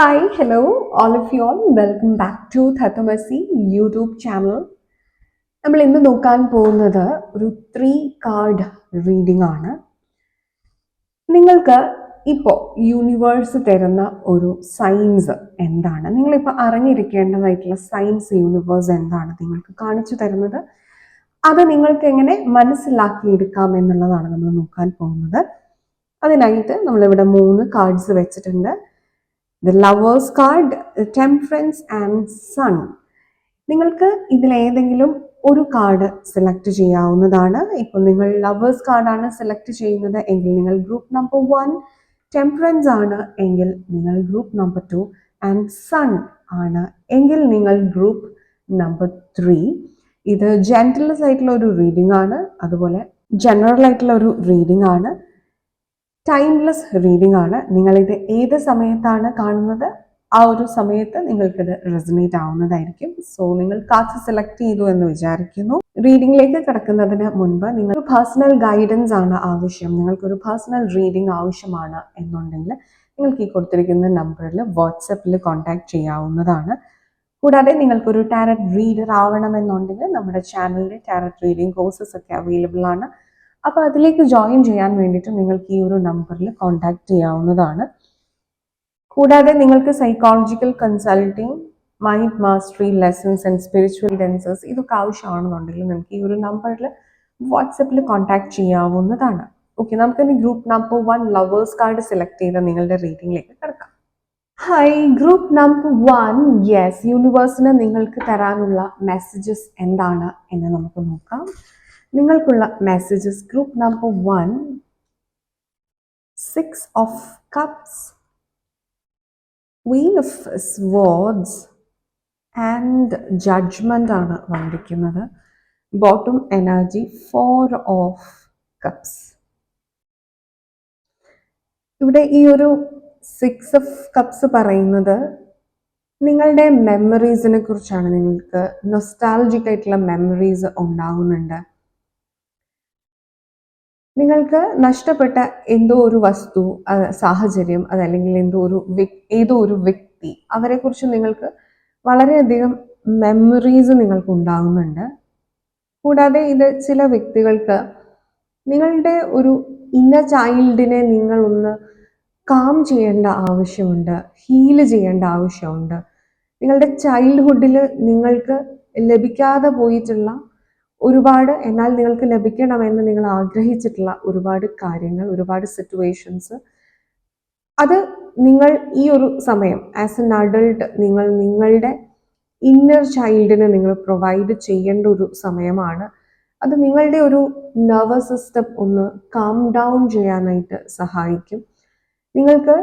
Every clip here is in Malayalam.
Hi hello all of you all welcome back to Tathamasi YouTube channel നമ്മൾ ഇന്ന് നോക്കാൻ പോകുന്നത് ഒരു ത്രീ കാർഡ് റീഡിംഗ് ആണ്. നിങ്ങൾക്ക് ഇപ്പോൾ യൂണിവേഴ്സ് തരുന്ന ഒരു സയൻസ് എന്താണ്? നിങ്ങളിപ്പോൾ അറിഞ്ഞിരിക്കേണ്ടതായിട്ടുള്ള സയൻസ് യൂണിവേഴ്സ് എന്താണ് നിങ്ങൾക്ക് കാണിച്ചു തരുന്നത്? അത് നിങ്ങൾക്ക് എങ്ങനെ മനസ്സിലാക്കിയെടുക്കാം എന്നുള്ളതാണ് നമ്മൾ നോക്കാൻ പോകുന്നത്. അതിനായിട്ട് നമ്മളിവിടെ മൂന്ന് കാർഡ്സ് വെച്ചിട്ടുണ്ട്. The lovers card temperance and sun നിങ്ങൾക്ക് ഇതിലേതെങ്കിലും ഒരു കാർഡ് സെലക്ട് ചെയ്യാവുന്നതാണ്. ഇപ്പോൾ നിങ്ങൾ ലവേഴ്സ് കാർഡാണ് സെലക്ട് ചെയ്യുന്നത് എങ്കിൽ നിങ്ങൾ ഗ്രൂപ്പ് നമ്പർ വൺ ടെംപറൻസ് ആണ് എങ്കിൽ നിങ്ങൾ group number two and sun ആണ് എങ്കിൽ നിങ്ങൾ ഗ്രൂപ്പ് നമ്പർ ത്രീ ഇത് ജെന്റലസ് ആയിട്ടുള്ള ഒരു റീഡിംഗ് ആണ്. അതുപോലെ ജനറൽ ആയിട്ടുള്ള ഒരു റീഡിംഗ് ആണ്. ടൈംലെസ് റീഡിംഗ് ആണ്. നിങ്ങളിത് ഏത് സമയത്താണ് കാണുന്നത്? ആ ഒരു സമയത്ത് നിങ്ങൾക്കിത് റെസനേറ്റ് ആവുന്നതായിരിക്കും. സോ നിങ്ങൾ കാർഡ് സെലക്ട് ചെയ്തു എന്ന് വിചാരിക്കുന്നു. റീഡിംഗിലേക്ക് കിടക്കുന്നതിന് മുൻപ് നിങ്ങൾ പേഴ്സണൽ ഗൈഡൻസ് ആണ് ആവശ്യം. നിങ്ങൾക്കൊരു പേഴ്സണൽ റീഡിംഗ് ആവശ്യമാണ് എന്നുണ്ടെങ്കിൽ നിങ്ങൾക്ക് ഈ കൊടുത്തിരിക്കുന്ന നമ്പറിൽ വാട്സപ്പിൽ കോൺടാക്ട് ചെയ്യാവുന്നതാണ്. കൂടാതെ നിങ്ങൾക്കൊരു ടാരറ്റ് റീഡർ ആവണമെന്നുണ്ടെങ്കിൽ നമ്മുടെ ചാനലിൽ ടാരറ്റ് റീഡിംഗ് കോഴ്സസ് ഒക്കെ അവൈലബിൾ ആണ്. അപ്പോൾ അതിലേക്ക് ജോയിൻ ചെയ്യാൻ വേണ്ടിയിട്ട് നിങ്ങൾക്ക് ഈ ഒരു നമ്പറിൽ കോൺടാക്ട് ചെയ്യാവുന്നതാണ്. കൂടാതെ നിങ്ങൾക്ക് psychological consulting mind mastery lessons and spiritual dances ഇതൊക്കെ ആവശ്യമാണെന്നുണ്ടെങ്കിൽ നിങ്ങൾക്ക് ഈ ഒരു നമ്പറിൽ വാട്സപ്പിൽ കോൺടാക്ട് ചെയ്യാവുന്നതാണ്. ഓക്കെ നമുക്കിനി group number one lovers card select ചെയ്ത നിങ്ങളുടെ റീഡിംഗിലേക്ക് കിടക്കാം. Hi group number one yes യൂണിവേഴ്സിന് നിങ്ങൾക്ക് തരാനുള്ള മെസ്സേജസ് എന്താണ് എന്ന് നമുക്ക് നോക്കാം. നിങ്ങൾക്കുള്ള messages group number one six of cups wheel of swords and judgement ആണ് വന്നിരിക്കുന്നത്. Bottom energy four of cups ഇവിടെ ഈ ഒരു സിക്സ് ഓഫ് കപ്സ് പറയുന്നത് നിങ്ങളുടെ മെമ്മറീസിനെ കുറിച്ചാണ്. നിങ്ങൾക്ക് നൊസ്റ്റാലജിക് ആയിട്ടുള്ള മെമ്മറീസ് ഉണ്ടാവുന്നുണ്ട്. നിങ്ങൾക്ക് നഷ്ടപ്പെട്ട എന്തോ ഒരു വസ്തു സാഹചര്യം അതല്ലെങ്കിൽ എന്തോ ഒരു ഏതോ ഒരു വ്യക്തി അവരെക്കുറിച്ച് നിങ്ങൾക്ക് വളരെയധികം മെമ്മറീസ് നിങ്ങൾക്ക് ഉണ്ടാകുന്നുണ്ട്. കൂടാതെ ഇത് ചില വ്യക്തികൾക്ക് നിങ്ങളുടെ ഒരു ഇന്ന ചൈൽഡിനെ നിങ്ങൾ ഒന്ന് കാം ചെയ്യേണ്ട ആവശ്യമുണ്ട് ഹീൽ ചെയ്യേണ്ട ആവശ്യമുണ്ട്. നിങ്ങളുടെ ചൈൽഡ്ഹുഡിൽ നിങ്ങൾക്ക് ലഭിക്കാതെ പോയിട്ടുള്ള ഒരുപാട് എന്നാൽ നിങ്ങൾക്ക് ലഭിക്കണമെന്ന് നിങ്ങൾ ആഗ്രഹിച്ചിട്ടുള്ള ഒരുപാട് കാര്യങ്ങൾ ഒരുപാട് സിറ്റുവേഷൻസ് അത് നിങ്ങൾ ഈ ഒരു സമയം ആസ് എൻ അഡൾട്ട് നിങ്ങൾ നിങ്ങളുടെ ഇന്നർ ചൈൽഡിനെ നിങ്ങൾ പ്രൊവൈഡ് ചെയ്യേണ്ട ഒരു സമയമാണ്. അത് നിങ്ങളുടെ ഒരു നെർവസ് സിസ്റ്റം ഒന്ന് കാം ഡൗൺ ചെയ്യാനായിട്ട് സഹായിക്കും. നിങ്ങൾക്ക്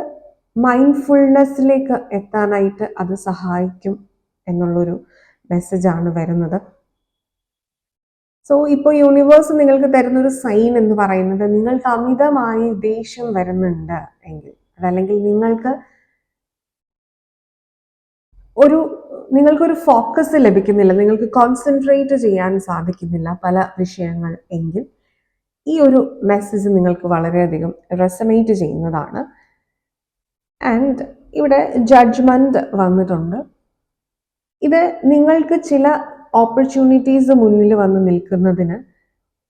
മൈൻഡ്ഫുൾനെസ്സിലേക്ക് എത്താനായിട്ട് അത് സഹായിക്കും എന്നുള്ളൊരു മെസ്സേജാണ് വരുന്നത്. സോ ഇപ്പോൾ യൂണിവേഴ്സ് നിങ്ങൾക്ക് തരുന്നൊരു സൈൻ എന്ന് പറയുന്നത് നിങ്ങൾക്ക് അമിതമായി ദേഷ്യം വരുന്നുണ്ട് എങ്കിൽ. അതല്ലെങ്കിൽ നിങ്ങൾക്ക് ഒരു നിങ്ങൾക്കൊരു ഫോക്കസ് ലഭിക്കുന്നില്ല നിങ്ങൾക്ക് കോൺസെൻട്രേറ്റ് ചെയ്യാൻ സാധിക്കുന്നില്ല പല വിഷയങ്ങൾ എങ്കിൽ ഈ ഒരു മെസ്സേജ് നിങ്ങൾക്ക് വളരെയധികം റെസമേറ്റ് ചെയ്യുന്നതാണ്. ആൻഡ് ഇവിടെ ജഡ്ജ്മെന്റ് വന്നിട്ടുണ്ട്. ഇത് നിങ്ങൾക്ക് ചില ഓപ്പർച്യൂണിറ്റീസ് മുന്നിൽ വന്ന് നിൽക്കുന്നതിന്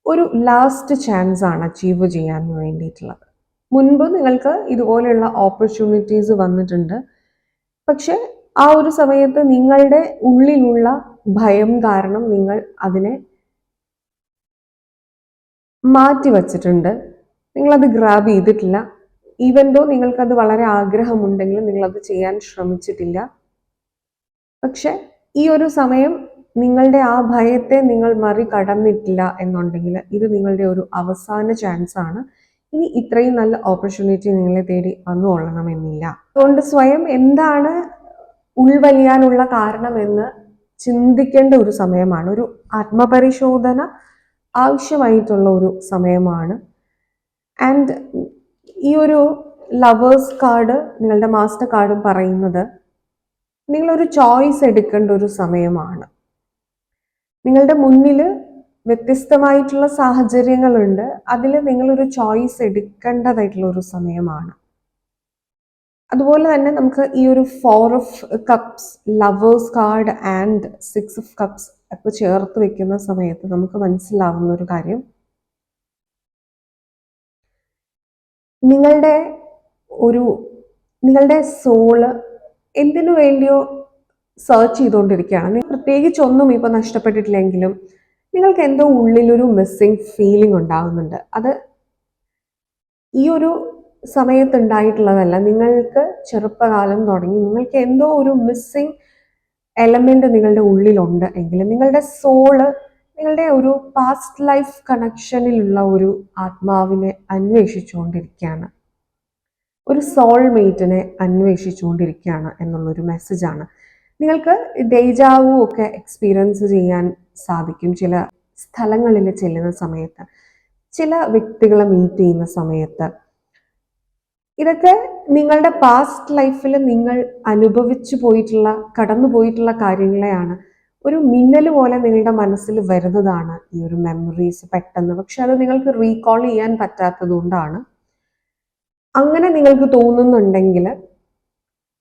ഒരു ലാസ്റ്റ് ചാൻസ് ആണ് അച്ചീവ് ചെയ്യാൻ വേണ്ടിയിട്ടുള്ളത്. മുൻപ് നിങ്ങൾക്ക് ഇതുപോലെയുള്ള ഓപ്പർച്യൂണിറ്റീസ് വന്നിട്ടുണ്ട്. പക്ഷെ ആ ഒരു സമയത്ത് നിങ്ങളുടെ ഉള്ളിലുള്ള ഭയം കാരണം നിങ്ങൾ അതിനെ മാറ്റി വച്ചിട്ടുണ്ട്. നിങ്ങളത് ഗ്രാബ് ചെയ്തിട്ടില്ല. ഈവൻ നിങ്ങൾക്കത് വളരെ ആഗ്രഹമുണ്ടെങ്കിലും നിങ്ങളത് ചെയ്യാൻ ശ്രമിച്ചിട്ടില്ല. പക്ഷെ ഈ ഒരു സമയം നിങ്ങളുടെ ആ ഭയത്തെ നിങ്ങൾ മറികടന്നിട്ടില്ല എന്നുണ്ടെങ്കിൽ ഇത് നിങ്ങളുടെ ഒരു അവസാന ചാൻസ് ആണ്. ഇനി ഇത്രയും നല്ല ഓപ്പർച്യൂണിറ്റി നിങ്ങളെ തേടി വന്നു കൊള്ളണമെന്നില്ല. അതുകൊണ്ട് സ്വയം എന്താണ് ഉൾവലിയാനുള്ള കാരണമെന്ന് ചിന്തിക്കേണ്ട ഒരു സമയമാണ്. ഒരു ആത്മപരിശോധന ആവശ്യമായിട്ടുള്ള ഒരു സമയമാണ്. ആൻഡ് ഈ ഒരു ലവേഴ്സ് കാർഡ് നിങ്ങളുടെ മാസ്റ്റർ കാർഡും പറയുന്നത് നിങ്ങളൊരു ചോയ്സ് എടുക്കേണ്ട ഒരു സമയമാണ്. നിങ്ങളുടെ മുന്നിൽ വ്യത്യസ്തമായിട്ടുള്ള സാഹചര്യങ്ങളുണ്ട്. അതിൽ നിങ്ങളൊരു ചോയ്സ് എടുക്കേണ്ടതായിട്ടുള്ള ഒരു സമയമാണ്. അതുപോലെ തന്നെ നമുക്ക് ഈ ഒരു four of cups lovers card and six of cups ഒക്കെ ചേർത്ത് വെക്കുന്ന സമയത്ത് നമുക്ക് മനസ്സിലാവുന്ന ഒരു കാര്യം. നിങ്ങളുടെ ഒരു നിങ്ങളുടെ സോൾ എന്തിനു വേണ്ടിയോ സെർച്ച് ചെയ്തുകൊണ്ടിരിക്കുകയാണ്. പ്രത്യേകിച്ച് ഒന്നും ഇപ്പോൾ നഷ്ടപ്പെട്ടിട്ടില്ലെങ്കിലും നിങ്ങൾക്ക് എന്തോ ഉള്ളിലൊരു മിസ്സിങ് ഫീലിംഗ് ഉണ്ടാകുന്നുണ്ട്. അത് ഈ ഒരു സമയത്ത് ഉണ്ടായിട്ടുള്ളതല്ല നിങ്ങൾക്ക് ചെറുപ്പകാലം തുടങ്ങി നിങ്ങൾക്ക് എന്തോ ഒരു മിസ്സിങ് എലമെന്റ് നിങ്ങളുടെ ഉള്ളിലുണ്ട് എങ്കിൽ നിങ്ങളുടെ സോൾ നിങ്ങളുടെ ഒരു പാസ്റ്റ് ലൈഫ് കണക്ഷനിലുള്ള ഒരു ആത്മാവിനെ അന്വേഷിച്ചുകൊണ്ടിരിക്കുകയാണ്. ഒരു സോൾമേറ്റിനെ അന്വേഷിച്ചുകൊണ്ടിരിക്കുകയാണ് എന്നുള്ളൊരു മെസ്സേജാണ് നിങ്ങൾക്ക് ഡേജാവും ഒക്കെ എക്സ്പീരിയൻസ് ചെയ്യാൻ സാധിക്കും ചില സ്ഥലങ്ങളിൽ ചെല്ലുന്ന സമയത്ത്. ചില വ്യക്തികളെ മീറ്റ് ചെയ്യുന്ന സമയത്ത്. ഇതൊക്കെ നിങ്ങളുടെ പാസ്റ്റ് ലൈഫിൽ നിങ്ങൾ അനുഭവിച്ചു പോയിട്ടുള്ള കടന്നു പോയിട്ടുള്ള കാര്യങ്ങളെയാണ് ഒരു മിന്നൽ പോലെ നിങ്ങളുടെ മനസ്സിൽ വരുന്നതാണ് ഈ ഒരു മെമ്മറീസ് പെട്ടെന്ന്. പക്ഷെ അത് നിങ്ങൾക്ക് റീകോൾ ചെയ്യാൻ പറ്റാത്തത് കൊണ്ടാണ്. അങ്ങനെ നിങ്ങൾക്ക് തോന്നുന്നുണ്ടെങ്കിൽ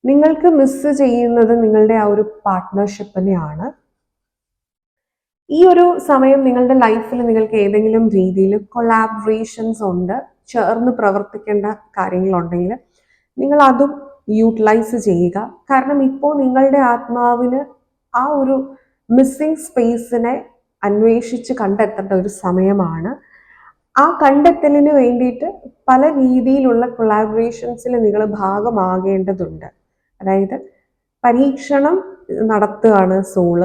നിങ്ങൾക്ക് മിസ് ചെയ്യുന്നത് നിങ്ങളുടെ ആ ഒരു പാർട്ട്ണർഷിപ്പിനെയാണ് ഈ ഒരു സമയം നിങ്ങളുടെ ലൈഫിൽ നിങ്ങൾക്ക് ഏതെങ്കിലും രീതിയിൽ കൊളാബറേഷൻസ് ഉണ്ട് ചേർന്ന് പ്രവർത്തിക്കേണ്ട കാര്യങ്ങളുണ്ടെങ്കിൽ നിങ്ങൾ അതും യൂട്ടിലൈസ് ചെയ്യുക. കാരണം ഇപ്പോൾ നിങ്ങളുടെ ആത്മാവിന് ആ ഒരു മിസ്സിങ് സ്പേസിനെ അന്വേഷിച്ച് കണ്ടെത്തേണ്ട ഒരു സമയമാണ്. ആ കണ്ടെത്തലിന് വേണ്ടിയിട്ട് പല രീതിയിലുള്ള കൊളാബറേഷൻസിൽ നിങ്ങൾ ഭാഗമാകേണ്ടതുണ്ട്. അതായത് പരീക്ഷണം നടത്തുകയാണ് സോൾ.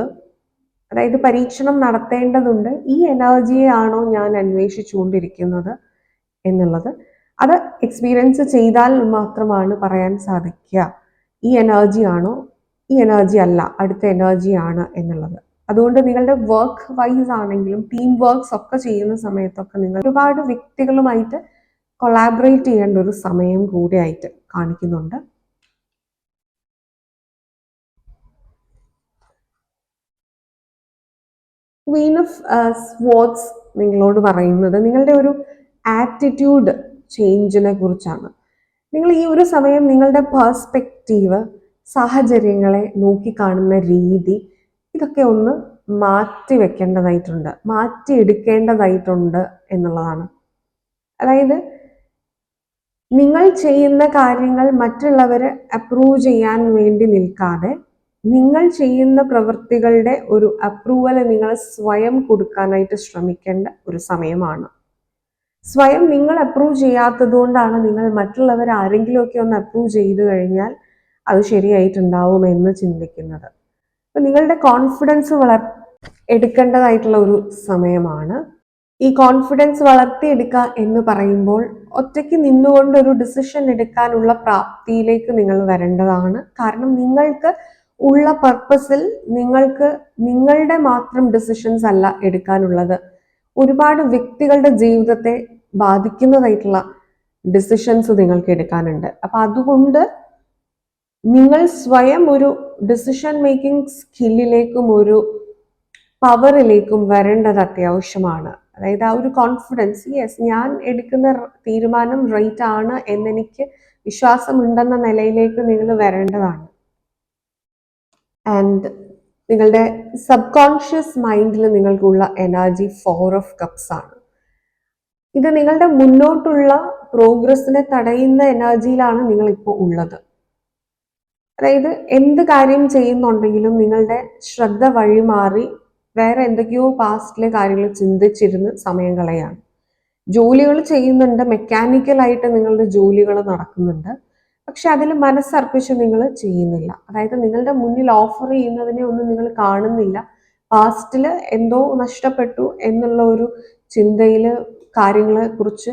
അതായത് പരീക്ഷണം നടത്തേണ്ടതുണ്ട്. ഈ എനർജിയെ ആണോ ഞാൻ അന്വേഷിച്ചുകൊണ്ടിരിക്കുന്നത് എന്നുള്ളത്. അത് എക്സ്പീരിയൻസ് ചെയ്താൽ മാത്രമാണ് പറയാൻ സാധിക്കുക. ഈ എനർജി ആണോ? ഈ എനർജി അല്ല. അടുത്ത എനർജി ആണ് എന്നുള്ളത്. അതുകൊണ്ട് നിങ്ങളുടെ വർക്ക് വൈസ് ആണെങ്കിലും ടീം വർക്ക്സ് ഒക്കെ ചെയ്യുന്ന സമയത്തൊക്കെ നിങ്ങൾ ഒരുപാട് വ്യക്തികളുമായിട്ട് കൊളാബറേറ്റ് ചെയ്യേണ്ട ഒരു സമയം കൂടിയായിട്ട് കാണിക്കുന്നുണ്ട്. ക്വീൻ ഓഫ് സ്വാർട്സ് നിങ്ങളോട് പറയുന്നത് നിങ്ങളുടെ ഒരു ആറ്റിറ്റ്യൂഡ് ചേഞ്ചിനെ കുറിച്ചാണ്. നിങ്ങൾ ഈ ഒരു സമയം നിങ്ങളുടെ പേഴ്സ്പെക്റ്റീവ് സാഹചര്യങ്ങളെ നോക്കിക്കാണുന്ന രീതി ഇതൊക്കെ ഒന്ന് മാറ്റി വെക്കേണ്ടതായിട്ടുണ്ട് മാറ്റി എടുക്കേണ്ടതായിട്ടുണ്ട് എന്നുള്ളതാണ്. അതായത് നിങ്ങൾ ചെയ്യുന്ന കാര്യങ്ങൾ മറ്റുള്ളവരെ അപ്രൂവ് ചെയ്യാൻ വേണ്ടി നിൽക്കാതെ നിങ്ങൾ ചെയ്യുന്ന പ്രവൃത്തികളുടെ ഒരു അപ്രൂവൽ നിങ്ങൾ സ്വയം കൊടുക്കാനായിട്ട് ശ്രമിക്കേണ്ട ഒരു സമയമാണ്. സ്വയം നിങ്ങൾ അപ്രൂവ് ചെയ്യാത്തതുകൊണ്ടാണ് നിങ്ങൾ മറ്റുള്ളവർ ആരെങ്കിലുമൊക്കെ ഒന്ന് അപ്രൂവ് ചെയ്തു കഴിഞ്ഞാൽ അത് ശരിയായിട്ടുണ്ടാവും എന്ന് ചിന്തിക്കുന്നത്. അപ്പൊ നിങ്ങളുടെ കോൺഫിഡൻസ് വളർ എടുക്കേണ്ടതായിട്ടുള്ള ഒരു സമയമാണ്. ഈ കോൺഫിഡൻസ് വളർത്തിയെടുക്കുക എന്ന് പറയുമ്പോൾ ഒറ്റയ്ക്ക് നിന്നുകൊണ്ട് ഒരു ഡിസിഷൻ എടുക്കാനുള്ള പ്രാപ്തിയിലേക്ക് നിങ്ങൾ വരേണ്ടതാണ്. കാരണം നിങ്ങൾക്ക് ഉള്ള പർപ്പസിൽ നിങ്ങൾക്ക് നിങ്ങളുടെ മാത്രം ഡിസിഷൻസ് അല്ല എടുക്കാനുള്ളത്. ഒരുപാട് വ്യക്തികളുടെ ജീവിതത്തെ ബാധിക്കുന്നതായിട്ടുള്ള ഡിസിഷൻസ് നിങ്ങൾക്ക് എടുക്കാനുണ്ട്. അപ്പൊ അതുകൊണ്ട് നിങ്ങൾ സ്വയം ഒരു ഡിസിഷൻ മേക്കിംഗ് സ്കില്ലിലേക്കും ഒരു പവറിലേക്കും വരേണ്ടത് അത്യാവശ്യമാണ്. അതായത് ആ ഒരു കോൺഫിഡൻസ് യെസ് ഞാൻ എടുക്കുന്ന തീരുമാനം റൈറ്റ് ആണ് എന്നെനിക്ക് വിശ്വാസമുണ്ടെന്ന നിലയിലേക്ക് നിങ്ങൾ വരേണ്ടതാണ്. ആൻഡ് നിങ്ങളുടെ സബ് കോൺഷ്യസ് മൈൻഡിൽ നിങ്ങൾക്കുള്ള എനർജി ഫോർ ഓഫ് കപ്സ് ആണ്. ഇത് നിങ്ങളുടെ മുന്നോട്ടുള്ള പ്രോഗ്രസ്സിനെ തടയുന്ന എനർജിയിലാണ് നിങ്ങൾ ഇപ്പോൾ ഉള്ളത്. അതായത് എന്ത് കാര്യം ചെയ്യുന്നുണ്ടെങ്കിലും നിങ്ങളുടെ ശ്രദ്ധ വഴിമാറി വേറെ എന്തൊക്കെയോ പാസ്റ്റിലെ കാര്യങ്ങൾ ചിന്തിച്ചിരുന്ന് സമയം കളയാണ്. ജോലികൾ ചെയ്യുന്നുണ്ട് മെക്കാനിക്കലായിട്ട് നിങ്ങളുടെ ജോലികൾ നടക്കുന്നുണ്ട്. പക്ഷെ അതിൽ മനസ്സർപ്പിച്ച് നിങ്ങൾ ചെയ്യുന്നില്ല. അതായത് നിങ്ങളുടെ മുന്നിൽ ഓഫർ ചെയ്യുന്നതിനെ ഒന്നും നിങ്ങൾ കാണുന്നില്ല. പാസ്റ്റിൽ എന്തോ നഷ്ടപ്പെട്ടു എന്നുള്ള ഒരു ചിന്തയിൽ കാര്യങ്ങളെ കുറിച്ച്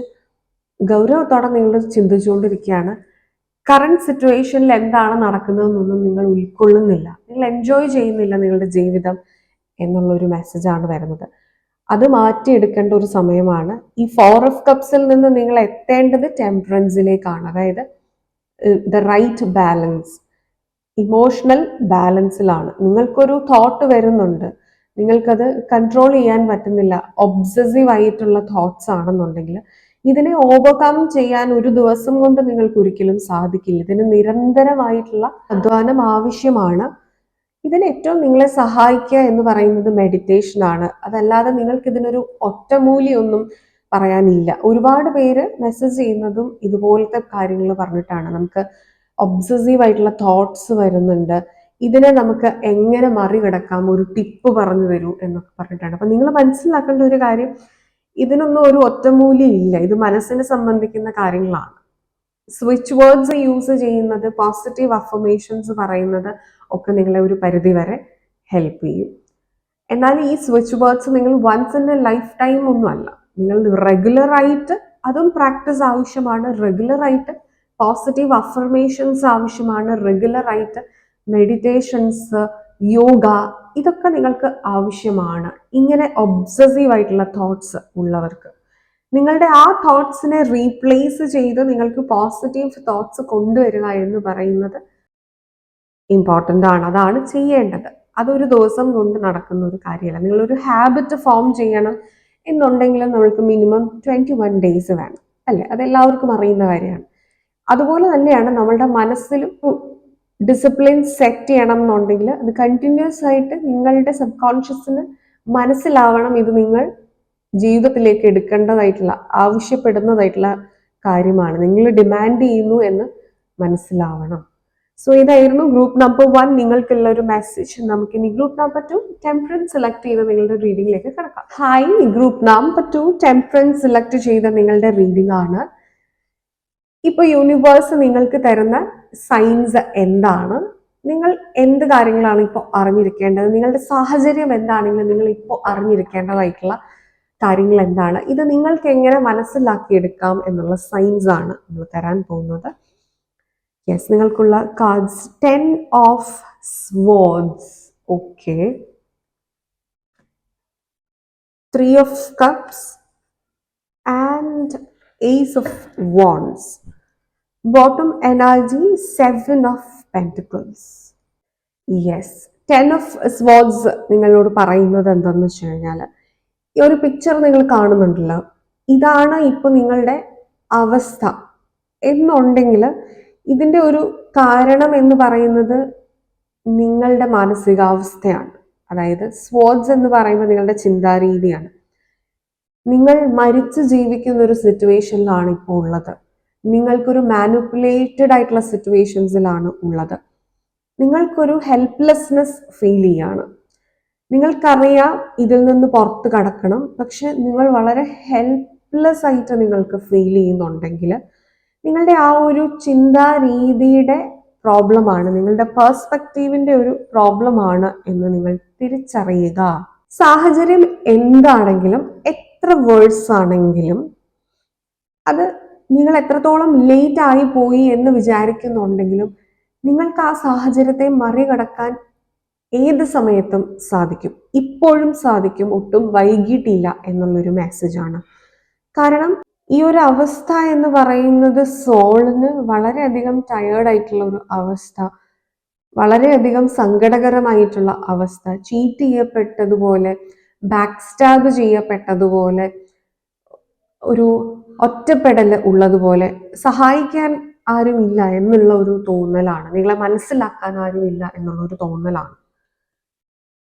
ഗൗരവത്തോടെ നിങ്ങൾ ചിന്തിച്ചുകൊണ്ടിരിക്കുകയാണ്. കറണ്ട് സിറ്റുവേഷനിൽ എന്താണ് നടക്കുന്നതെന്നൊന്നും നിങ്ങൾ ഉൾക്കൊള്ളുന്നില്ല. നിങ്ങൾ എൻജോയ് ചെയ്യുന്നില്ല നിങ്ങളുടെ ജീവിതം എന്നുള്ള ഒരു മെസ്സേജാണ് വരുന്നത്. അത് മാറ്റിയെടുക്കേണ്ട ഒരു സമയമാണ്. ഈ ഫോർ ഓഫ് കപ്സിൽ നിന്ന് നിങ്ങൾ എത്തേണ്ടത് ടെമ്പറൻസിലേക്കാണ് അതായത് ദ റൈറ്റ് ബാലൻസ് ഇമോഷണൽ ബാലൻസിലാണ് നിങ്ങൾക്കൊരു തോട്ട് വരുന്നുണ്ട്. നിങ്ങൾക്കത് കൺട്രോൾ ചെയ്യാൻ പറ്റുന്നില്ല. ഒബ്സസീവ് ആയിട്ടുള്ള തോട്ട്സ് ആണെന്നുണ്ടെങ്കിൽ ഇതിനെ ഓവർകം ചെയ്യാൻ ഒരു ദിവസം കൊണ്ട് നിങ്ങൾക്ക് ഒരിക്കലും സാധിക്കില്ല. ഇതിന് നിരന്തരമായിട്ടുള്ള അധ്വാനം ആവശ്യമാണ്. ഇതിന് ഏറ്റവും നിങ്ങളെ സഹായിക്കുക എന്ന് പറയുന്നത് മെഡിറ്റേഷൻ ആണ്. അതല്ലാതെ നിങ്ങൾക്ക് ഇതിനൊരു ഒറ്റമൂലിയൊന്നും പറയാനില്ല. ഒരുപാട് പേര് മെസ്സേജ് ചെയ്യുന്നതും ഇതുപോലത്തെ കാര്യങ്ങൾ പറഞ്ഞിട്ടാണ്. നമുക്ക് ഒബ്സസീവ് ആയിട്ടുള്ള തോട്ട്സ് വരുന്നുണ്ട്. ഇതിനെ നമുക്ക് എങ്ങനെ മറികടക്കാം? ഒരു ടിപ്പ് പറഞ്ഞു തരൂ എന്നൊക്കെ പറഞ്ഞിട്ടാണ്. അപ്പൊ നിങ്ങൾ മനസ്സിലാക്കേണ്ട ഒരു കാര്യം ഇതിനൊന്നും ഒരു ഒറ്റമൂല്യം ഇല്ല. ഇത് മനസ്സിനെ സംബന്ധിക്കുന്ന കാര്യങ്ങളാണ്. സ്വിച്ച് വേർഡ്സ് യൂസ് ചെയ്യുന്നത് പോസിറ്റീവ് അഫർമേഷൻസ് പറയുന്നത് ഒക്കെ നിങ്ങളെ ഒരു പരിധി വരെ ഹെൽപ്പ് ചെയ്യും. എന്നാൽ ഈ സ്വിച്ച് വേർഡ്സ് നിങ്ങൾ once in a lifetime ഒന്നും അല്ല. നിങ്ങൾ റെഗുലർ ആയിട്ട് അതും പ്രാക്ടീസ് ആവശ്യമാണ്. റെഗുലർ ആയിട്ട് പോസിറ്റീവ് അഫർമേഷൻസ് ആവശ്യമാണ്. റെഗുലർ ആയിട്ട് മെഡിറ്റേഷൻസ് യോഗ ഇതൊക്കെ നിങ്ങൾക്ക് ആവശ്യമാണ്. ഇങ്ങനെ ഒബ്സസീവ് ആയിട്ടുള്ള തോട്ട്സ് ഉള്ളവർക്ക്. നിങ്ങളുടെ ആ തോട്ട്സിനെ റീപ്ലേസ് ചെയ്ത് നിങ്ങൾക്ക് പോസിറ്റീവ് തോട്ട്സ് കൊണ്ടുവരിക എന്ന് പറയുന്നത് ഇമ്പോർട്ടന്റ് ആണ്. അതാണ് ചെയ്യേണ്ടത്. അതൊരു ദിവസം കൊണ്ട് നടക്കുന്ന ഒരു കാര്യമല്ല. നിങ്ങളൊരു ഹാബിറ്റ് ഫോം ചെയ്യണം. എന്നുണ്ടെങ്കിൽ നമ്മൾക്ക് മിനിമം ട്വന്റി വൺ ഡേയ്സ് വേണം അല്ലേ? അതെല്ലാവർക്കും അറിയുന്ന കാര്യമാണ്. അതുപോലെ തന്നെയാണ് നമ്മളുടെ മനസ്സിലും ഡിസിപ്ലിൻ സെറ്റ് ചെയ്യണം എന്നുണ്ടെങ്കിൽ അത് കണ്ടിന്യൂസ് ആയിട്ട് നിങ്ങളുടെ സബ് കോൺഷ്യസിന് മനസ്സിലാവണം ഇത് നിങ്ങൾ ജീവിതത്തിലേക്ക് എടുക്കേണ്ടതായിട്ടുള്ള ആവശ്യപ്പെടുന്നതായിട്ടുള്ള കാര്യമാണ്. നിങ്ങൾ ഡിമാൻഡ് ചെയ്യുന്നു എന്ന് മനസ്സിലാവണം. സോ ഇതായിരുന്നു ഗ്രൂപ്പ് നമ്പർ വൺ നിങ്ങൾക്കുള്ള ഒരു മെസ്സേജ് നമുക്ക് ഇനി group number two temperance select ചെയ്ത് നിങ്ങളുടെ റീഡിംഗിലേക്ക് കിടക്കാം. Hi group number two temperance select ചെയ്ത നിങ്ങളുടെ റീഡിംഗ് ആണ്. ഇപ്പൊ യൂണിവേഴ്സ് നിങ്ങൾക്ക് തരുന്ന സയൻസ് എന്താണ്? നിങ്ങൾ എന്ത് കാര്യങ്ങളാണ് ഇപ്പോൾ അറിഞ്ഞിരിക്കേണ്ടത്? നിങ്ങളുടെ സാഹചര്യം എന്താണെങ്കിലും നിങ്ങൾ ഇപ്പോൾ അറിഞ്ഞിരിക്കേണ്ടതായിട്ടുള്ള കാര്യങ്ങൾ എന്താണ്? ഇത് നിങ്ങൾക്ക് എങ്ങനെ മനസ്സിലാക്കിയെടുക്കാം എന്നുള്ള സൈൻസ് ആണ് നമ്മൾ തരാൻ പോകുന്നത്. യെസ് നിങ്ങൾക്കുള്ള cards ten of swords okay three of cups and ace of wands bottom energy seven of pentacles yes ten of swords നിങ്ങളോട് പറയുന്നത് എന്താണെന്ന് വെച്ച് കഴിഞ്ഞാൽ ഈ ഒരു പിക്ചർ നിങ്ങൾ കാണുന്നുണ്ടല്ലോ. ഇതാണ് ഇപ്പോൾ നിങ്ങളുടെ അവസ്ഥ. എന്നുണ്ടെങ്കിൽ ഇതിന്റെ ഒരു കാരണം എന്ന് പറയുന്നത് നിങ്ങളുടെ മാനസികാവസ്ഥയാണ്. അതായത് സ്വാഡ്സ് എന്ന് പറയുമ്പോൾ നിങ്ങളുടെ ചിന്താരീതിയാണ്. നിങ്ങൾ മരിച്ച് ജീവിക്കുന്ന ഒരു സിറ്റുവേഷനിലാണ് ഇപ്പോൾ ഉള്ളത്. നിങ്ങൾക്കൊരു മാനുപ്പുലേറ്റഡ് ആയിട്ടുള്ള സിറ്റുവേഷൻസിലാണ് ഉള്ളത്. നിങ്ങൾക്കൊരു ഹെൽപ്ലെസ്നെസ് ഫീൽ ചെയ്യാണ്. നിങ്ങൾക്കറിയാം ഇതിൽ നിന്ന് പുറത്ത് കടക്കണം. പക്ഷെ നിങ്ങൾ വളരെ ഹെൽപ്ലെസ് ആയിട്ട് നിങ്ങൾക്ക് ഫീൽ ചെയ്യുന്നുണ്ടെങ്കിൽ നിങ്ങളുടെ ആ ഒരു ചിന്താ രീതിയുടെ പ്രോബ്ലമാണ് നിങ്ങളുടെ പേഴ്സ്പെക്റ്റീവിന്റെ ഒരു പ്രോബ്ലമാണ് എന്ന് നിങ്ങൾ തിരിച്ചറിയുക. സാഹചര്യം എന്താണെങ്കിലും എത്ര വേഴ്സ് ആണെങ്കിലും അത് നിങ്ങൾ എത്രത്തോളം ലേറ്റ് ആയി പോയി എന്ന് വിചാരിക്കുന്നുണ്ടെങ്കിലും നിങ്ങൾക്ക് ആ സാഹചര്യത്തെ മറികടക്കാൻ ഏത് സമയത്തും സാധിക്കും. ഇപ്പോഴും സാധിക്കും ഒട്ടും വൈകിട്ടില്ല എന്നുള്ളൊരു മെസ്സേജാണ് കാരണം ഈ ഒരു അവസ്ഥ എന്ന് പറയുന്നത് സോളിന് വളരെയധികം ടയേർഡായിട്ടുള്ള ഒരു അവസ്ഥ വളരെയധികം സങ്കടകരമായിട്ടുള്ള അവസ്ഥ. ചീറ്റ് ചെയ്യപ്പെട്ടതുപോലെ ബാക്ക് സ്റ്റാബ് ചെയ്യപ്പെട്ടതുപോലെ ഒരു ഒറ്റപ്പെടൽ ഉള്ളതുപോലെ സഹായിക്കാൻ ആരുമില്ല എന്നുള്ള ഒരു തോന്നലാണ്. നിങ്ങളെ മനസ്സിലാക്കാൻ ആരുമില്ല എന്നുള്ള ഒരു തോന്നലാണ്.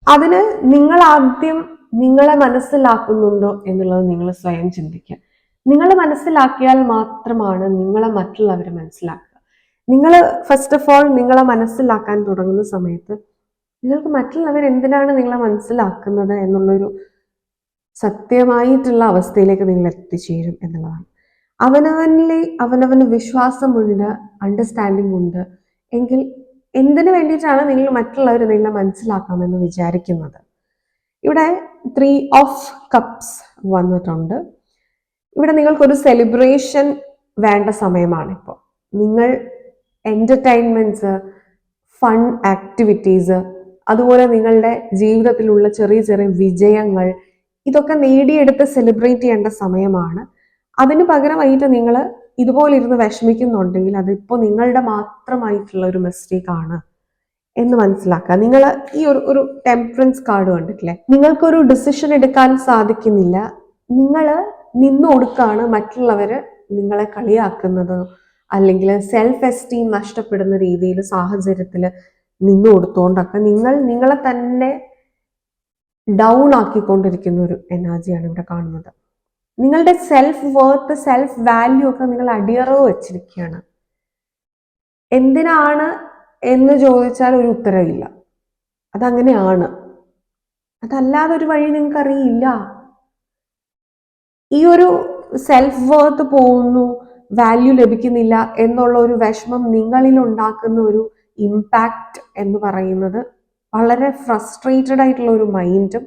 അതിന് നിങ്ങൾ ആദ്യം നിങ്ങളെ മനസ്സിലാക്കുന്നുണ്ടോ എന്നുള്ളത് നിങ്ങൾ സ്വയം ചിന്തിക്കുക. നിങ്ങൾ മനസ്സിലാക്കിയാൽ മാത്രമാണ് നിങ്ങളെ മറ്റുള്ളവർ മനസ്സിലാക്കുക. നിങ്ങൾ ഫസ്റ്റ് ഓഫ് ഓൾ നിങ്ങളെ മനസ്സിലാക്കാൻ തുടങ്ങുന്ന സമയത്ത് നിങ്ങൾക്ക് മറ്റുള്ളവർ എന്തിനാണ് നിങ്ങളെ മനസ്സിലാക്കുന്നത് എന്നുള്ളൊരു സത്യമായിട്ടുള്ള അവസ്ഥയിലേക്ക് നിങ്ങൾ എത്തിച്ചേരും എന്നുള്ളതാണ്. അവനവനിലെ അവനവന് വിശ്വാസമുണ്ട് അണ്ടർസ്റ്റാൻഡിംഗ് ഉണ്ട്. എങ്കിൽ എന്തിനു വേണ്ടിയിട്ടാണ് നിങ്ങൾ മറ്റുള്ളവർ നിങ്ങളെ മനസ്സിലാക്കാമെന്ന് വിചാരിക്കുന്നത്? ഇവിടെ ത്രീ ഓഫ് കപ്സ് വന്നിട്ടുണ്ട്. ഇവിടെ നിങ്ങൾക്കൊരു സെലിബ്രേഷൻ വേണ്ട സമയമാണ് ഇപ്പോൾ നിങ്ങൾ എന്റർടൈൻമെന്റ്സ് ഫൺ ആക്ടിവിറ്റീസ് അതുപോലെ നിങ്ങളുടെ ജീവിതത്തിലുള്ള ചെറിയ ചെറിയ വിജയങ്ങൾ ഇതൊക്കെ നേടിയെടുത്ത് സെലിബ്രേറ്റ് ചെയ്യേണ്ട സമയമാണ്. അതിന് പകരമായിട്ട് നിങ്ങൾ ഇതുപോലെ ഇരുന്ന് വിഷമിക്കുന്നുണ്ടെങ്കിൽ അതിപ്പോൾ നിങ്ങളുടെ മാത്രമായിട്ടുള്ള ഒരു മിസ്റ്റേക്ക് ആണ് എന്ന് മനസ്സിലാക്കുക. നിങ്ങൾ ഈ ഒരു ഒരു ടെമ്പറൻസ് കാർഡ് കണ്ടിട്ടില്ലേ? നിങ്ങൾക്കൊരു ഡിസിഷൻ എടുക്കാൻ സാധിക്കുന്നില്ല. നിങ്ങൾ നിന്നു കൊടുക്കാണ് മറ്റുള്ളവർ നിങ്ങളെ കളിയാക്കുന്നത് അല്ലെങ്കിൽ സെൽഫ് എസ്റ്റീം നഷ്ടപ്പെടുന്ന രീതിയിൽ സാഹചര്യത്തിൽ നിന്നു കൊടുത്തുകൊണ്ടൊക്കെ നിങ്ങൾ നിങ്ങളെ തന്നെ ഡൗൺ ആക്കിക്കൊണ്ടിരിക്കുന്ന ഒരു എനർജിയാണ് ഇവിടെ കാണുന്നത്. നിങ്ങളുടെ സെൽഫ് വർത്ത് സെൽഫ് വാല്യൂ ഒക്കെ നിങ്ങൾ അടിയറവ് വെച്ചിരിക്കുകയാണ്. എന്തിനാണ് എന്ന് ചോദിച്ചാൽ ഒരു ഉത്തരവില്ല. അതങ്ങനെയാണ്. അതല്ലാതെ ഒരു വഴി നിങ്ങൾക്ക് അറിയില്ല ഈ ഒരു സെൽഫ് വർത്ത് പോകുന്നു വാല്യൂ ലഭിക്കുന്നില്ല എന്നുള്ള ഒരു വിഷമം നിങ്ങളിൽ ഉണ്ടാക്കുന്ന ഒരു ഇമ്പാക്റ്റ് എന്ന് പറയുന്നത് വളരെ ഫ്രസ്ട്രേറ്റഡ് ആയിട്ടുള്ള ഒരു മൈൻഡും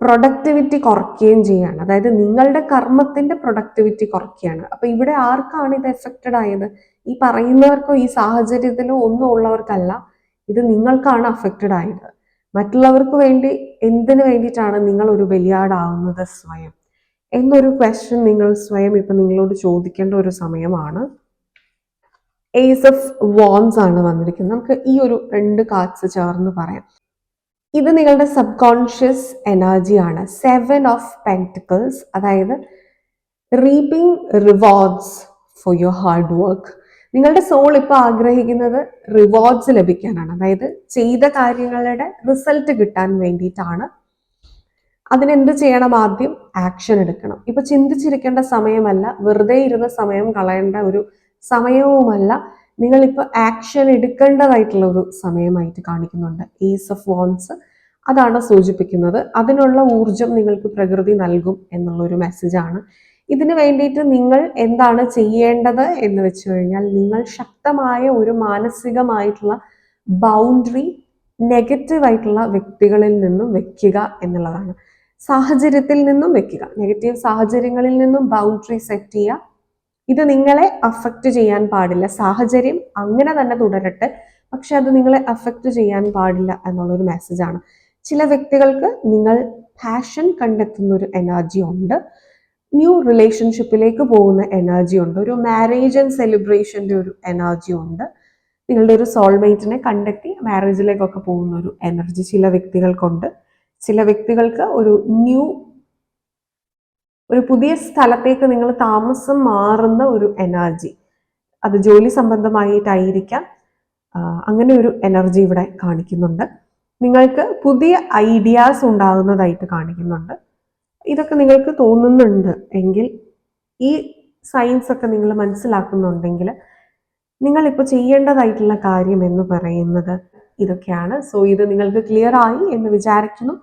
പ്രൊഡക്ടിവിറ്റി കുറയ്ക്കുകയും ചെയ്യാണ്. അതായത് നിങ്ങളുടെ കർമ്മത്തിന്റെ പ്രൊഡക്ടിവിറ്റി കുറയ്ക്കുകയാണ്. അപ്പൊ ഇവിടെ ആർക്കാണ് ഇത് എഫക്റ്റഡ് ആയത്? ഈ പറയുന്നവർക്കോ ഈ സാഹചര്യത്തിലോ ഒന്നും ഉള്ളവർക്കല്ല ഇത് നിങ്ങൾക്കാണ് അഫക്റ്റഡ് ആയത്. മറ്റുള്ളവർക്ക് വേണ്ടി എന്തിനു വേണ്ടിയിട്ടാണ് നിങ്ങൾ ഒരു ബലിയാടാവുന്നത് സ്വയം? എന്നൊരു ക്വസ്റ്റ്യൻ നിങ്ങൾ സ്വയം ഇപ്പം നിങ്ങളോട് ചോദിക്കേണ്ട ഒരു സമയമാണ്. ഏസ് ഓഫ് വോൺസ് ആണ് വന്നിരിക്കുന്നത്. നമുക്ക് ഈ ഒരു രണ്ട് കാർഡ്സ് ചേർന്ന് പറയാം. ഇത് നിങ്ങളുടെ സബ് കോൺഷ്യസ് എനർജിയാണ് സെവൻ ഓഫ് പെന്റിക്കിൾസ് അതായത് reaping rewards for your hard work നിങ്ങളുടെ സോൾ ഇപ്പോൾ ആഗ്രഹിക്കുന്നത് റിവാർഡ്സ് ലഭിക്കാനാണ്. അതായത് ചെയ്ത കാര്യങ്ങളുടെ റിസൾട്ട് കിട്ടാൻ വേണ്ടിയിട്ടാണ്. അതിനെന്ത് ചെയ്യണം ആദ്യം? ആക്ഷൻ എടുക്കണം. ഇപ്പൊ ചിന്തിച്ചിരിക്കേണ്ട സമയമല്ല വെറുതെ ഇരുന്ന സമയം കളയേണ്ട ഒരു സമയവുമല്ല. നിങ്ങളിപ്പോൾ ആക്ഷൻ എടുക്കേണ്ടതായിട്ടുള്ള ഒരു സമയമായിട്ട് കാണിക്കുന്നുണ്ട്. ഈസ് ഓഫ് വോൺസ് അതാണ് സൂചിപ്പിക്കുന്നത്. അതിനുള്ള ഊർജം നിങ്ങൾക്ക് പ്രകൃതി നൽകും എന്നുള്ള ഒരു മെസ്സേജാണ് ഇതിന് വേണ്ടിയിട്ട് നിങ്ങൾ എന്താണ് ചെയ്യേണ്ടത് എന്ന് വെച്ചു കഴിഞ്ഞാൽ നിങ്ങൾ ശക്തമായ ഒരു മാനസികമായിട്ടുള്ള ബൗണ്ടറി നെഗറ്റീവ് ആയിട്ടുള്ള വ്യക്തികളിൽ നിന്നും വെക്കുക എന്നുള്ളതാണ്. സാഹചര്യത്തിൽ നിന്നും വെക്കുക. നെഗറ്റീവ് സാഹചര്യങ്ങളിൽ നിന്നും ബൗണ്ടറി സെറ്റ് ചെയ്യുക. ഇത് നിങ്ങളെ അഫക്റ്റ് ചെയ്യാൻ പാടില്ല. സാഹചര്യം അങ്ങനെ തന്നെ തുടരട്ടെ. പക്ഷെ അത് നിങ്ങളെ അഫക്റ്റ് ചെയ്യാൻ പാടില്ല എന്നുള്ളൊരു മെസ്സേജാണ് ചില വ്യക്തികൾക്ക് നിങ്ങൾ പാഷൻ കണ്ടെത്തുന്ന ഒരു എനർജി ഉണ്ട്. ന്യൂ റിലേഷൻഷിപ്പിലേക്ക് പോകുന്ന എനർജി ഉണ്ട്. ഒരു മാരേജ് ആൻഡ് സെലിബ്രേഷന്റെ ഒരു എനർജി ഉണ്ട്. നിങ്ങളുടെ ഒരു സോൾമേറ്റിനെ കണ്ടെത്തി മാരേജിലേക്കൊക്കെ പോകുന്ന ഒരു എനർജി ചില വ്യക്തികൾക്കുണ്ട്. ചില വ്യക്തികൾക്ക് ഒരു ന്യൂ ഒരു പുതിയ സ്ഥലത്തേക്ക് നിങ്ങൾ താമസം മാറുന്ന ഒരു എനർജി അത് ജോലി സംബന്ധമായിട്ടായിരിക്കാം. അങ്ങനെ ഒരു എനർജി ഇവിടെ കാണിക്കുന്നുണ്ട്. നിങ്ങൾക്ക് പുതിയ ഐഡിയാസ് ഉണ്ടാകുന്നതായിട്ട് കാണിക്കുന്നുണ്ട്. ഇതൊക്കെ നിങ്ങൾക്ക് തോന്നുന്നുണ്ട് എങ്കിൽ ഈ സയൻസ് ഒക്കെ നിങ്ങൾ മനസ്സിലാക്കുന്നുണ്ടെങ്കിൽ നിങ്ങളിപ്പോൾ ചെയ്യേണ്ടതായിട്ടുള്ള കാര്യം എന്ന് പറയുന്നത് ഇതൊക്കെയാണ്. സോ ഇത് നിങ്ങൾക്ക് ക്ലിയർ ആയി എന്ന് വിചാരിക്കുന്നു.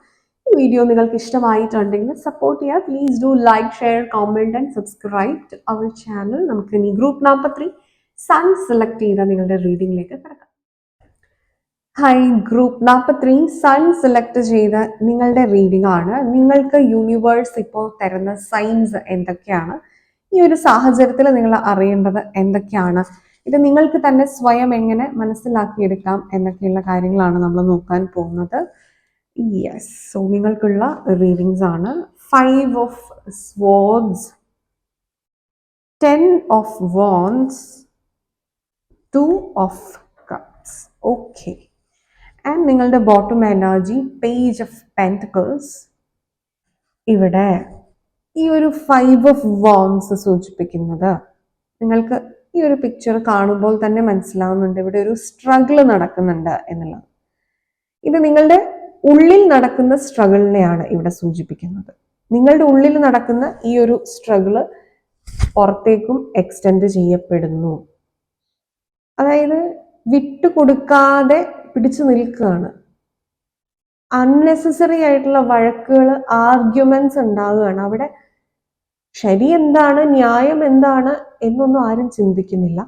ഈ വീഡിയോ നിങ്ങൾക്ക് ഇഷ്ടമായിട്ടുണ്ടെങ്കിൽ സപ്പോർട്ട് ചെയ്യുക. Please do like share comment and subscribe to our channel നമുക്ക് ഇനി ഗ്രൂപ്പ് നാൽപ്പത്തി സൺ സെലക്ട് ചെയ്ത നിങ്ങളുടെ റീഡിംഗിലേക്ക് കിടക്കാം. ഹായ് ഗ്രൂപ്പ് നാൽപ്പത്തി സൺ സെലക്ട് ചെയ്ത നിങ്ങളുടെ റീഡിംഗ് ആണ്. നിങ്ങൾക്ക് യൂണിവേഴ്സ് ഇപ്പോൾ തരുന്ന സൈൻസ് എന്തൊക്കെയാണ്? ഈ ഒരു സാഹചര്യത്തിൽ നിങ്ങൾ അറിയേണ്ടത് എന്തൊക്കെയാണ്? ഇത് നിങ്ങൾക്ക് തന്നെ സ്വയം എങ്ങനെ മനസ്സിലാക്കിയെടുക്കാം എന്നൊക്കെയുള്ള കാര്യങ്ങളാണ് നമ്മൾ നോക്കാൻ പോകുന്നത്. യെസ് സോ നിങ്ങൾക്കുള്ള റീഡിങ്സ് ആണ്. Five of swords ten of wands two of cups okay and നിങ്ങളുടെ bottom energy page of pentacles ഇവിടെ ഈ ഒരു ഫൈവ് ഓഫ് വോൺസ് സൂചിപ്പിക്കുന്നത്. നിങ്ങൾക്ക് ഈ ഒരു പിക്ചർ കാണുമ്പോൾ തന്നെ മനസ്സിലാവുന്നുണ്ട്. ഇവിടെ ഒരു സ്ട്രഗിൾ നടക്കുന്നുണ്ട് എന്നുള്ളത്. ഇത് നിങ്ങളുടെ ഉള്ളിൽ നടക്കുന്ന സ്ട്രഗിളിനെയാണ് ഇവിടെ സൂചിപ്പിക്കുന്നത്. നിങ്ങളുടെ ഉള്ളിൽ നടക്കുന്ന ഈ ഒരു സ്ട്രഗിൾ പുറത്തേക്കും എക്സ്റ്റെൻഡ് ചെയ്യപ്പെടുന്നു. അതായത് വിട്ടുകൊടുക്കാതെ പിടിച്ചു നിൽക്കുകയാണ്. അൺനെസസറി ആയിട്ടുള്ള വഴക്കുകൾ ആർഗ്യുമെന്റ്സ് ഉണ്ടാവുകയാണ്. അവിടെ ശരി എന്താണ് ന്യായം എന്താണ് എന്നൊന്നും ആരും ചിന്തിക്കുന്നില്ല.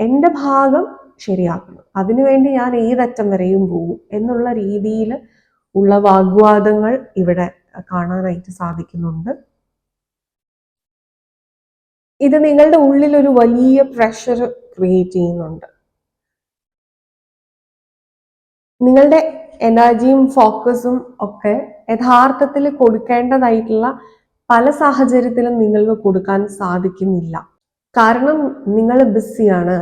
എന്റെ ഭാഗം ശരിയാക്കണം അതിനുവേണ്ടി ഞാൻ ഏതറ്റം വരെയും പോകും എന്നുള്ള രീതിയിൽ ഉള്ള വാഗ്വാദങ്ങൾ ഇവിടെ കാണാനായിട്ട് സാധിക്കുന്നുണ്ട്. ഇത് നിങ്ങളുടെ ഉള്ളിൽ ഒരു വലിയ പ്രഷർ ക്രിയേറ്റ് ചെയ്യുന്നുണ്ട്. നിങ്ങളുടെ എനർജിയും ഫോക്കസും ഒക്കെ യഥാർത്ഥത്തിൽ കൊടുക്കേണ്ടതായിട്ടുള്ള പല സാഹചര്യത്തിലും നിങ്ങൾക്ക് കൊടുക്കാൻ സാധിക്കുന്നില്ല. കാരണം നിങ്ങൾ ബിസിയാണ്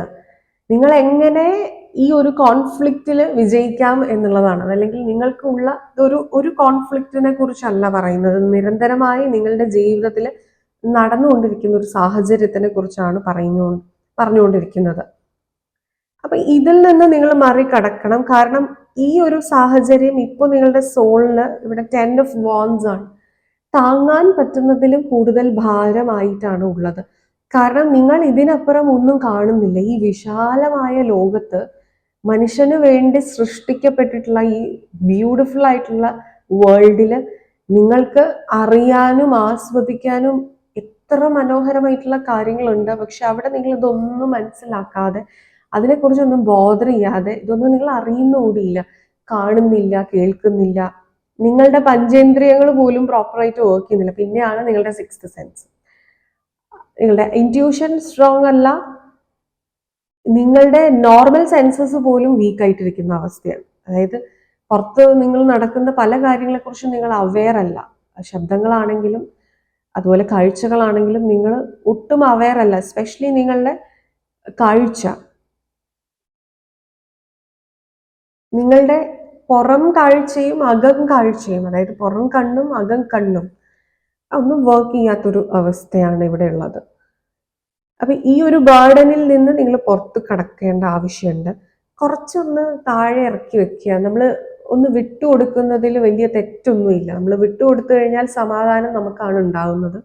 നിങ്ങൾ എങ്ങനെ ഈ ഒരു കോൺഫ്ലിക്റ്റിൽ വിജയിക്കാം എന്നുള്ളതാണ്. അതല്ലെങ്കിൽ നിങ്ങൾക്കുള്ള ഒരു ഒരു കോൺഫ്ലിക്റ്റിനെ കുറിച്ചല്ല പറയുന്നത്. നിരന്തരമായി നിങ്ങളുടെ ജീവിതത്തിൽ നടന്നുകൊണ്ടിരിക്കുന്ന ഒരു സാഹചര്യത്തിനെ കുറിച്ചാണ് പറഞ്ഞു പറഞ്ഞുകൊണ്ടിരിക്കുന്നത്. അപ്പൊ ഇതിൽ നിന്ന് നിങ്ങൾ മറികടക്കണം. കാരണം ഈ ഒരു സാഹചര്യം ഇപ്പോൾ നിങ്ങളുടെ സോളിന് ഇവിടെ ടെൻ ഓഫ് വോൺസ് ആണ്. താങ്ങാൻ പറ്റുന്നതിലും കൂടുതൽ ഭാരമായിട്ടാണ് ഉള്ളത്. കാരണം നിങ്ങൾ ഇതിനപ്പുറം ഒന്നും കാണുന്നില്ല. ഈ വിശാലമായ ലോകത്ത് മനുഷ്യന് വേണ്ടി സൃഷ്ടിക്കപ്പെട്ടിട്ടുള്ള ഈ ബ്യൂട്ടിഫുൾ ആയിട്ടുള്ള വേൾഡിൽ നിങ്ങൾക്ക് അറിയാനും ആസ്വദിക്കാനും എത്ര മനോഹരമായിട്ടുള്ള കാര്യങ്ങളുണ്ട്. പക്ഷെ അവിടെ നിങ്ങൾ ഇതൊന്നും മനസ്സിലാക്കാതെ അതിനെക്കുറിച്ചൊന്നും ബോധർ ചെയ്യാതെ ഇതൊന്നും നിങ്ങൾ അറിയുന്നുകൂടിയില്ല കാണുന്നില്ല കേൾക്കുന്നില്ല. നിങ്ങളുടെ പഞ്ചേന്ദ്രിയങ്ങൾ പോലും പ്രോപ്പറായിട്ട് വർക്ക് ചെയ്യുന്നില്ല. പിന്നെയാണ് നിങ്ങളുടെ സിക്സ്ത് സെൻസ് നിങ്ങളുടെ ഇന്റ്യൂഷൻ സ്ട്രോങ് അല്ല. നിങ്ങളുടെ നോർമൽ സെൻസസ് പോലും വീക്ക് ആയിട്ടിരിക്കുന്ന അവസ്ഥയാണ്. അതായത് പുറത്ത് നിങ്ങൾ നടക്കുന്ന പല കാര്യങ്ങളെ കാര്യങ്ങളെക്കുറിച്ചും നിങ്ങൾ അവെയർ അല്ല. ശബ്ദങ്ങളാണെങ്കിലും അതുപോലെ കാഴ്ചകളാണെങ്കിലും നിങ്ങൾ ഒട്ടും അവെയർ അല്ല സ്പെഷ്യലി നിങ്ങളുടെ കാഴ്ച. നിങ്ങളുടെ പുറം കാഴ്ചയും അകം കാഴ്ചയും അതായത് പുറം കണ്ണും അകം കണ്ണും ഒന്നും വർക്ക് ചെയ്യാത്തൊരു അവസ്ഥയാണ് ഇവിടെ ഉള്ളത്. അപ്പൊ ഈ ഒരു ഗാർഡനിൽ നിന്ന് നിങ്ങൾ പുറത്ത് കടക്കേണ്ട ആവശ്യമുണ്ട്. കുറച്ചൊന്ന് താഴെ ഇറക്കി വെക്കുക. നമ്മൾ ഒന്ന് വിട്ടുകൊടുക്കുന്നതിൽ വലിയ തെറ്റൊന്നുമില്ല. നമ്മൾ വിട്ടുകൊടുത്തു കഴിഞ്ഞാൽ സമാധാനം നമുക്കാണ് ഉണ്ടാകുന്നത്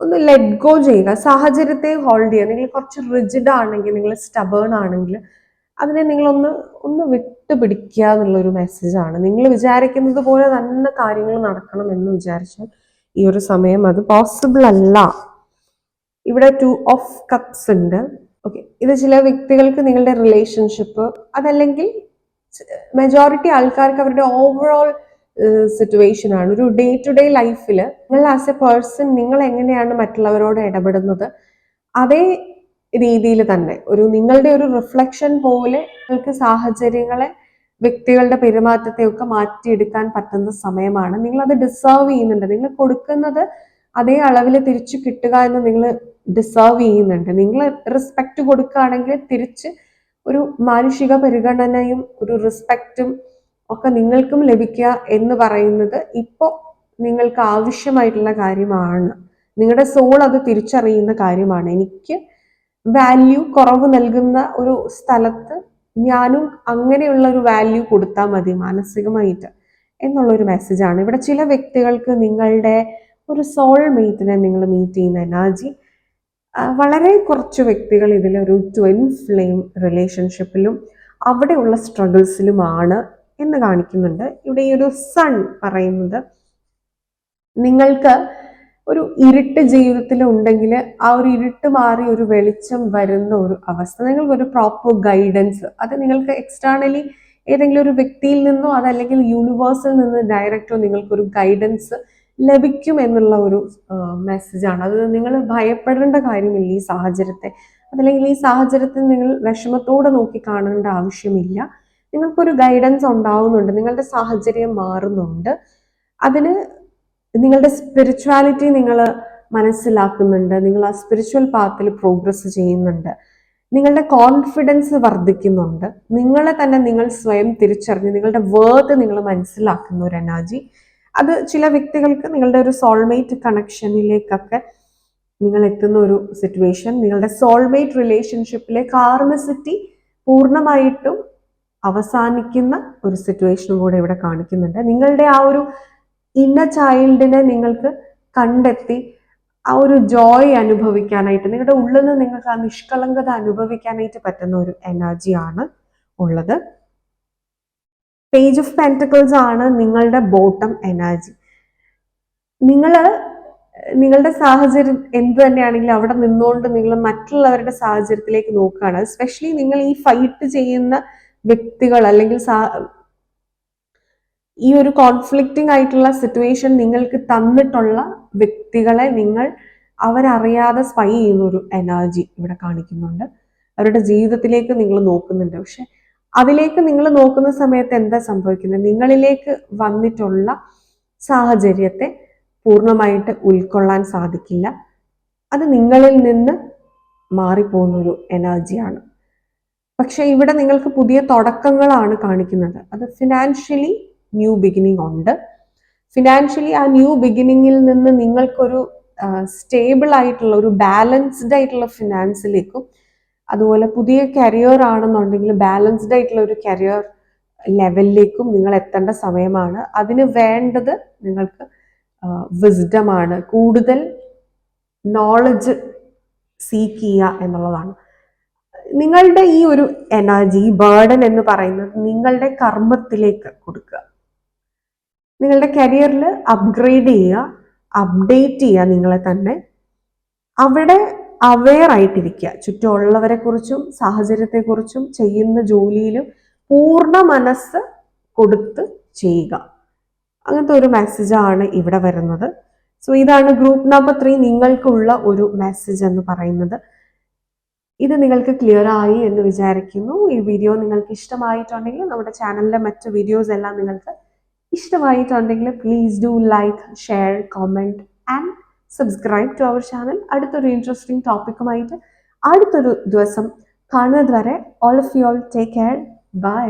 ഒന്ന് ലെറ്റ് ഗോ ചെയ്യുക. സാഹചര്യത്തെ ഹോൾഡ് ചെയ്യുക. നിങ്ങൾ കുറച്ച് റിജിഡ് ആണെങ്കിൽ നിങ്ങൾ സ്റ്റബേൺ ആണെങ്കിൽ അതിനെ നിങ്ങളൊന്ന് ഒന്ന് വിട്ടു പിടിക്കുക എന്നുള്ളൊരു മെസ്സേജാണ് നിങ്ങൾ വിചാരിക്കുന്നത് പോലെ തന്നെ കാര്യങ്ങൾ നടക്കണം എന്ന് വിചാരിച്ചാൽ ഈ ഒരു സമയം അത് പോസിബിൾ അല്ല. ഇവിടെ ടു ഓഫ് കപ്സ് ഉണ്ട്. ഓക്കെ ഇത് ചില വ്യക്തികൾക്ക് നിങ്ങളുടെ റിലേഷൻഷിപ്പ് അതല്ലെങ്കിൽ മെജോറിറ്റി ആൾക്കാർക്ക് അവരുടെ ഓവറോൾ സിറ്റുവേഷൻ ആണ്. ഒരു ഡേ ടു ഡേ ലൈഫിൽ നിങ്ങൾ ആസ് എ പേഴ്സൺ നിങ്ങൾ എങ്ങനെയാണ് മറ്റുള്ളവരോട് ഇടപെടുന്നത്? അതേ രീതിയിൽ തന്നെ ഒരു നിങ്ങളുടെ ഒരു റിഫ്ലക്ഷൻ പോലെ നിങ്ങൾക്ക് സാഹചര്യങ്ങളെ വ്യക്തികളുടെ പെരുമാറ്റത്തെയൊക്കെ മാറ്റിയെടുക്കാൻ പറ്റുന്ന സമയമാണ്. നിങ്ങൾ അത് ഡിസേർവ് ചെയ്യുന്നുണ്ട്. നിങ്ങൾ കൊടുക്കുന്നത് അതേ അളവിൽ തിരിച്ചു കിട്ടുക എന്ന് നിങ്ങൾ ഡിസേർവ് ചെയ്യുന്നുണ്ട്. നിങ്ങൾ റെസ്പെക്ട് കൊടുക്കുകയാണെങ്കിൽ തിരിച്ച് ഒരു മാനുഷിക പരിഗണനയും ഒരു റെസ്പെക്റ്റും ഒക്കെ നിങ്ങൾക്കും ലഭിക്കുക എന്ന് പറയുന്നത് ഇപ്പോൾ നിങ്ങൾക്ക് ആവശ്യമായിട്ടുള്ള കാര്യമാണ്. നിങ്ങളുടെ സോൾ അത് തിരിച്ചറിയുന്ന കാര്യമാണ്. എനിക്ക് വാല്യൂ കുറവ് നൽകുന്ന ഒരു സ്ഥലത്ത് ഞാനും അങ്ങനെയുള്ള ഒരു വാല്യൂ കൊടുത്താൽ മതി മാനസികമായിട്ട്. എന്നുള്ളൊരു മെസ്സേജാണ് ഇവിടെ ചില വ്യക്തികൾക്ക് നിങ്ങളുടെ ഒരു സോൾ മേറ്റിനെ നിങ്ങൾ മീറ്റ് ചെയ്യുന്ന എനർജി വളരെ കുറച്ച് വ്യക്തികൾ ഇതിൽ ഒരു ട്വിൻ ഫ്ലെയിം റിലേഷൻഷിപ്പിലും അവിടെയുള്ള സ്ട്രഗിൾസിലുമാണ് എന്ന് കാണിക്കുന്നുണ്ട്. ഇവിടെ ഈ ഒരു സൺ പറയുന്നത് നിങ്ങൾക്ക് ഒരു ഇരുട്ട് ജീവിതത്തിൽ ഉണ്ടെങ്കിൽ ആ ഒരു ഇരുട്ട് മാറി ഒരു വെളിച്ചം വരുന്ന ഒരു അവസ്ഥ നിങ്ങൾക്ക് ഒരു പ്രോപ്പർ ഗൈഡൻസ് അത് നിങ്ങൾക്ക് എക്സ്റ്റേണലി ഏതെങ്കിലും ഒരു വ്യക്തിയിൽ നിന്നോ അതല്ലെങ്കിൽ യൂണിവേഴ്സിൽ നിന്ന് ഡയറക്റ്റോ നിങ്ങൾക്കൊരു ഗൈഡൻസ് ലഭിക്കും എന്നുള്ള ഒരു മെസ്സേജാണ് അത് നിങ്ങൾ ഭയപ്പെടേണ്ട കാര്യമില്ല ഈ സാഹചര്യത്തെ. അതല്ലെങ്കിൽ ഈ സാഹചര്യത്തിൽ നിങ്ങൾ വിഷമത്തോടെ നോക്കി കാണേണ്ട ആവശ്യമില്ല. നിങ്ങൾക്കൊരു ഗൈഡൻസ് ഉണ്ടാവുന്നുണ്ട്. നിങ്ങളുടെ സാഹചര്യം മാറുന്നുണ്ട്. അതിന് നിങ്ങളുടെ സ്പിരിച്വാലിറ്റി നിങ്ങൾ മനസ്സിലാക്കുന്നുണ്ട്. നിങ്ങൾ ആ സ്പിരിച്വൽ പാത്തിൽ പ്രോഗ്രസ് ചെയ്യുന്നുണ്ട്. നിങ്ങളുടെ കോൺഫിഡൻസ് വർദ്ധിക്കുന്നുണ്ട്. നിങ്ങളെ തന്നെ നിങ്ങൾ സ്വയം തിരിച്ചറിഞ്ഞ് നിങ്ങളുടെ വേർത്ത് നിങ്ങൾ മനസ്സിലാക്കുന്ന ഒരു എനർജി അത് ചില വ്യക്തികൾക്ക് നിങ്ങളുടെ ഒരു സോൾമേറ്റ് കണക്ഷനിലേക്കൊക്കെ നിങ്ങൾ എത്തുന്ന ഒരു സിറ്റുവേഷൻ നിങ്ങളുടെ സോൾമേറ്റ് റിലേഷൻഷിപ്പിലെ കാർമസിറ്റി പൂർണമായിട്ടും അവസാനിക്കുന്ന ഒരു സിറ്റുവേഷനും കൂടെ ഇവിടെ കാണിക്കുന്നുണ്ട്. നിങ്ങളുടെ ആ ഒരു ഇന്ന ചൈൽഡിനെ നിങ്ങൾക്ക് കണ്ടെത്തി ആ ഒരു ജോയ് അനുഭവിക്കാനായിട്ട് നിങ്ങളുടെ ഉള്ളിൽ നിന്ന് നിങ്ങൾക്ക് ആ നിഷ്കളങ്കത അനുഭവിക്കാനായിട്ട് പറ്റുന്ന ഒരു എനർജിയാണ് ഉള്ളത്. പേജ് ഓഫ് പെന്റക്കിൾസ് ആണ് നിങ്ങളുടെ ബോട്ടം എനർജി നിങ്ങൾ നിങ്ങളുടെ സാഹചര്യം എന്ത് തന്നെയാണെങ്കിലും അവിടെ നിന്നുകൊണ്ട് നിങ്ങൾ മറ്റുള്ളവരുടെ സാഹചര്യത്തിലേക്ക് നോക്കുകയാണ്. സ്പെഷ്യലി നിങ്ങൾ ഈ ഫൈറ്റ് ചെയ്യുന്ന വ്യക്തികൾ അല്ലെങ്കിൽ ഈ ഒരു കോൺഫ്ലിക്റ്റിംഗ് ആയിട്ടുള്ള സിറ്റുവേഷൻ നിങ്ങൾക്ക് തന്നിട്ടുള്ള വ്യക്തികളെ നിങ്ങൾ അവരറിയാതെ സ്പൈ ചെയ്യുന്ന ഒരു എനർജി ഇവിടെ കാണിക്കുന്നുണ്ട്. അവരുടെ ജീവിതത്തിലേക്ക് നിങ്ങൾ നോക്കുന്നുണ്ട്. പക്ഷെ അതിലേക്ക് നിങ്ങൾ നോക്കുന്ന സമയത്ത് എന്താ സംഭവിക്കുന്നത്? നിങ്ങളിലേക്ക് വന്നിട്ടുള്ള സാഹചര്യത്തെ പൂർണമായിട്ട് ഉൾക്കൊള്ളാൻ സാധിക്കില്ല. അത് നിങ്ങളിൽ നിന്ന് മാറിപ്പോകുന്നൊരു എനർജിയാണ്. പക്ഷേ ഇവിടെ നിങ്ങൾക്ക് പുതിയ തുടക്കങ്ങളാണ് കാണിക്കുന്നത്. അത് ഫിനാൻഷ്യലി ന്യൂ ബിഗിനിങ് ഉണ്ട്. ഫിനാൻഷ്യലി ആ ന്യൂ ബിഗിനിങ്ങിൽ നിന്ന് നിങ്ങൾക്കൊരു സ്റ്റേബിൾ ആയിട്ടുള്ള ഒരു ബാലൻസ്ഡ് ആയിട്ടുള്ള ഫിനാൻസിലേക്കും അതുപോലെ പുതിയ കരിയർ ആണെന്നുണ്ടെങ്കിൽ ബാലൻസ്ഡ് ആയിട്ടുള്ള ഒരു കരിയർ ലെവലിലേക്കും നിങ്ങൾ എത്തേണ്ട സമയമാണ്. അതിന് വേണ്ടത് നിങ്ങൾക്ക് വിസ്ഡമാണ് കൂടുതൽ നോളജ് സീക്ക് ചെയ്യുക എന്നുള്ളതാണ്. നിങ്ങളുടെ ഈ ഒരു എനർജി ബേർഡൻ എന്ന് പറയുന്നത് നിങ്ങളുടെ കർമ്മത്തിലേക്ക് കൊടുക്കുക. നിങ്ങളുടെ കരിയറിൽ അപ്ഗ്രേഡ് ചെയ്യുക അപ്ഡേറ്റ് ചെയ്യുക നിങ്ങളെ തന്നെ. അവിടെ അവെയർ ആയിട്ടിരിക്കുക. ചുറ്റുമുള്ളവരെ കുറിച്ചും സാഹചര്യത്തെ കുറിച്ചും ചെയ്യുന്ന ജോലിയിലും പൂർണ മനസ്സ് കൊടുത്ത് ചെയ്യുക. അങ്ങനത്തെ ഒരു മെസ്സേജാണ് ഇവിടെ വരുന്നത്. സോ ഇതാണ് ഗ്രൂപ്പ് നമ്പർ ത്രീ നിങ്ങൾക്കുള്ള ഒരു മെസ്സേജ് എന്ന് പറയുന്നത്. ഇത് നിങ്ങൾക്ക് ക്ലിയർ ആയി എന്ന് വിചാരിക്കുന്നു. ഈ വീഡിയോ നിങ്ങൾക്ക് ഇഷ്ടമായിട്ടുണ്ടെങ്കിൽ നമ്മുടെ ചാനലിലെ മറ്റ് വീഡിയോസ് എല്ലാം നിങ്ങൾക്ക് ഇഷ്ടമായിട്ടുണ്ടെങ്കിൽ please do like share comment and subscribe to our channel അടുത്തൊരു ഇൻട്രസ്റ്റിംഗ് ടോപ്പിക്കുമായിട്ട് അടുത്തൊരു ദിവസം കാണുന്നത് വരെ all of you all take care bye